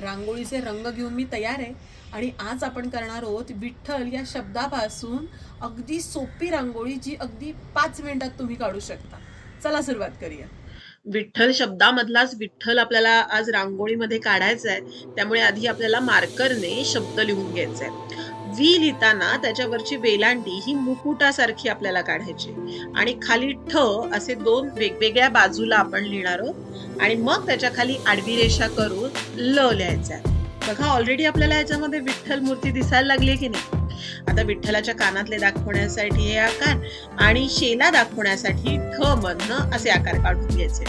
रांगोळीचे रंग घेऊन मी तयार आहे. आणि आज आपण करणार आहोत विठ्ठल या शब्दापासून अगदी सोपी रांगोळी जी अगदी पाच मिनिटात तुम्ही काढू शकता. चला सुरुवात करूया. विठ्ठल शब्दामधलाच विठ्ठल आपल्याला आज रांगोळीमध्ये काढायचा आहे त्यामुळे आधी आपल्याला मार्करने शब्द लिहून घ्यायचा आहे वी लिहिताना त्याच्यावरची वेलांटी ही मुकुटासारखी आपल्याला काढायची. आणि खाली ठ असे दोन वेगवेगळ्या बाजूला आपण लिहिणार आहोत. आणि मग त्याच्याखाली आडवी रेषा करून ल लिहायचा बघा ऑलरेडी आपल्याला याच्यामध्ये विठ्ठल मूर्ती दिसायला लागली की नाही? आता विठ्ठलाच्या कानातले दाखवण्यासाठी हे आकार आणि शेला दाखवण्यासाठी ठ मधनं असे आकार काढून घ्यायचे.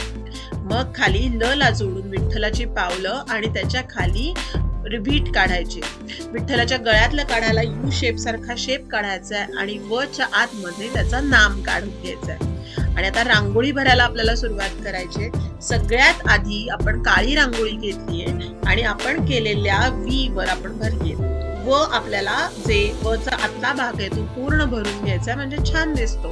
मग खाली ल ला जोडून विठ्ठलाची पावलं आणि त्याच्याखाली रिबीट काढायचे. विठ्ठलाच्या गळ्यातलं काढायला यू शेप सारखा शेप काढायचा आहे आणि वच्या आतमध्ये त्याचं नाम काढून घ्यायचा आहे आणि आता रांगोळी भरायला आपल्याला सुरुवात करायची सगळ्यात आधी आपण काळी रांगोळी घेतलीये आणि आपण केलेल्या वी वर आपण भरलीये व आपल्याला जे वचा आतला भाग आहे तो पूर्ण भरून घ्यायचा म्हणजे छान दिसतो.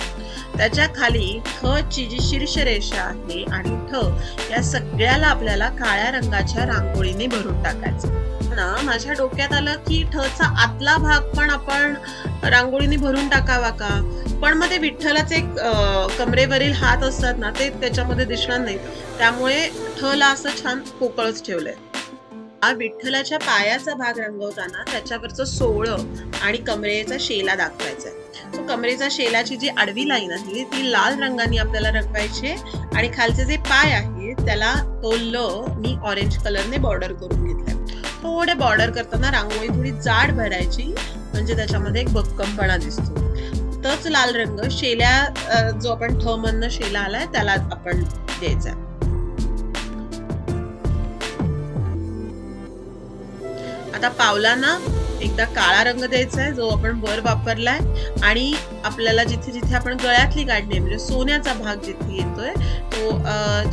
त्याच्याखाली ठ ची जी शीर्षरेषा आहे आणि ठ या सगळ्याला आपल्याला काळ्या रंगाच्या रांगोळीने भरून टाकायचं. ना माझ्या डोक्यात आलं की ठचा आतला भाग पण आपण रांगोळीने भरून टाकावा का? पण मग ते विठ्ठलाचे कमरेवरील हात असतात ना ते त्याच्यामध्ये दिसणार नाही त्यामुळे ठला असं छान पोकळच ठेवलंय. हा विठ्ठलाच्या पायाचा भाग रंगवताना त्याच्यावरचं सोळं आणि कमरेचा शेला दाखवायचा आहे. सो कमरेचा शेलाची जी आडवी लाईन आहे ती लाल रंगाने आपल्याला रंगवायची आणि खालचे जे पाय आहे त्याला तो ल मी ऑरेंज कलरने बॉर्डर करून घेतलाय. थोडे बॉर्डर करताना रांगोळी थोडी जाड भरायची म्हणजे त्याच्यामध्ये एक भक्कमपणा दिसतो. तोच लाल रंग शेल्या जो आपण ठ म्हणणं शेला आलाय त्याला आपण द्यायचा आता पावलांना एकदा काळा रंग द्यायचा आहे जो आपण वर वापरलाय. आणि आपल्याला जिथे जिथे आपण गळ्यातली काढणे आहे, म्हणजे सोन्याचा भाग जिथे येतोय तो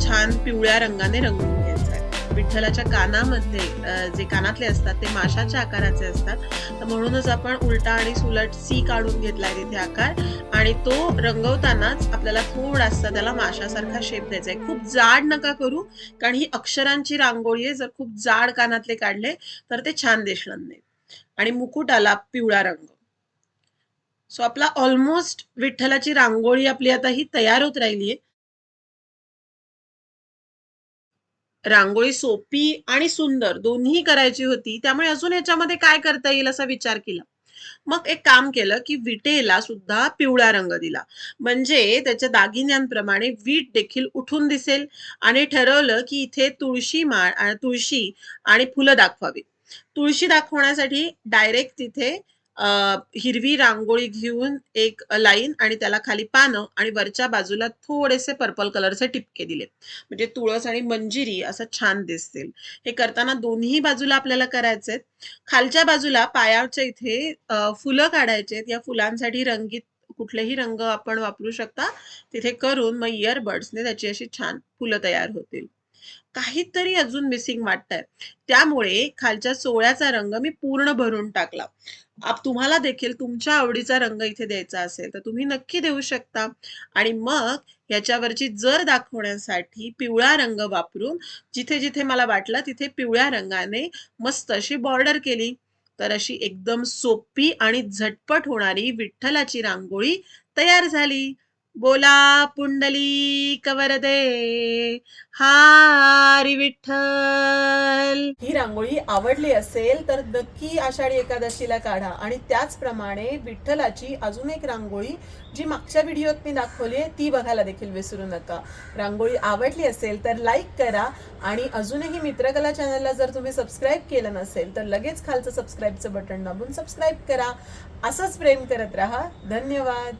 छान पिवळ्या रंगाने रंगवून विठ्ठलाच्या कानामध्ये जे कानातले असतात ते माशाच्या आकाराचे असतात. तर म्हणूनच आपण उलटा आणि सुलट सी काढून घेतलाय तिथे आकार. आणि तो रंगवतानाच आपल्याला थोडासा त्याला माशासारखा शेप द्यायचा आहे. खूप जाड नका करू कारण ही अक्षरांची रांगोळी आहे. जर खूप जाड कानातले काढले तर ते छान दिसणार नाही. आणि मुकुटाला पिवळा रंग. सो आपला ऑलमोस्ट विठ्ठलाची रांगोळी आपली आता ही तयार होत राहिली आहे रांगोळी सोपी आणि सुंदर दोन्ही करायची होती त्यामुळे अजून याच्यामध्ये काय करता येईल असा विचार केला. मग एक काम केलं की विटेला सुद्धा पिवळा रंग दिला. म्हणजे त्याच्या दागिन्यांप्रमाणे वीट देखील उठून दिसेल आणि ठरवलं की इथे तुळशी माळ तुळशी आणि फुलं दाखवावी. तुळशी दाखवण्यासाठी डायरेक्ट तिथे हिरवी रांगोळी घेऊन एक लाईन आणि त्याला खाली पानं आणि वरच्या बाजूला थोडेसे पर्पल कलरचे टिपके दिले म्हणजे तुळस आणि मंजिरी असं छान दिसतील. हे करताना दोन्ही बाजूला आपल्याला करायचे खालच्या बाजूला पायाच्या इथे फुलं काढायचे या फुलांसाठी रंगीत कुठलेही रंग आपण वापरू शकता. तिथे करून मग इयरबड्सने त्याची अशी छान फुलं तयार होतील. काहीतरी अजून मिसिंग वाटतंय. त्यामुळे खालच्या सोळ्याचा रंग मी पूर्ण भरून टाकला. आप तुम्हाला देखील तुमच्या आवडीचा रंग इथे द्यायचा असेल तर तुम्ही नक्की देऊ शकता. आणि मग याच्यावरची जर दाखवण्यासाठी पिवळा रंग वापरून जिथे जिथे मला वाटलं तिथे पिवळ्या रंगाने मस्त अशी बॉर्डर केली तर अशी एकदम सोपी आणि झटपट होणारी विठ्ठलाची रांगोळी तयार झाली. बोला पुंडली कवरदे हारी विठ्ठल. ही रांगोळी आवडली असेल तर नक्की आषाढी एकादशीला काढा आणि त्याचप्रमाणे विठ्ठलाची अजून एक रांगोळी जी मागच्या व्हिडिओत मी दाखवली आहे ती बघायला देखील विसरू नका. रांगोळी आवडली असेल तर लाईक करा आणि अजूनही मित्रकला चॅनलला जर तुम्ही सबस्क्राईब केलं नसेल तर लगेच खालचं सबस्क्राईबचं बटन दाबून सबस्क्राईब करा. असंच प्रेम करत राहा. धन्यवाद.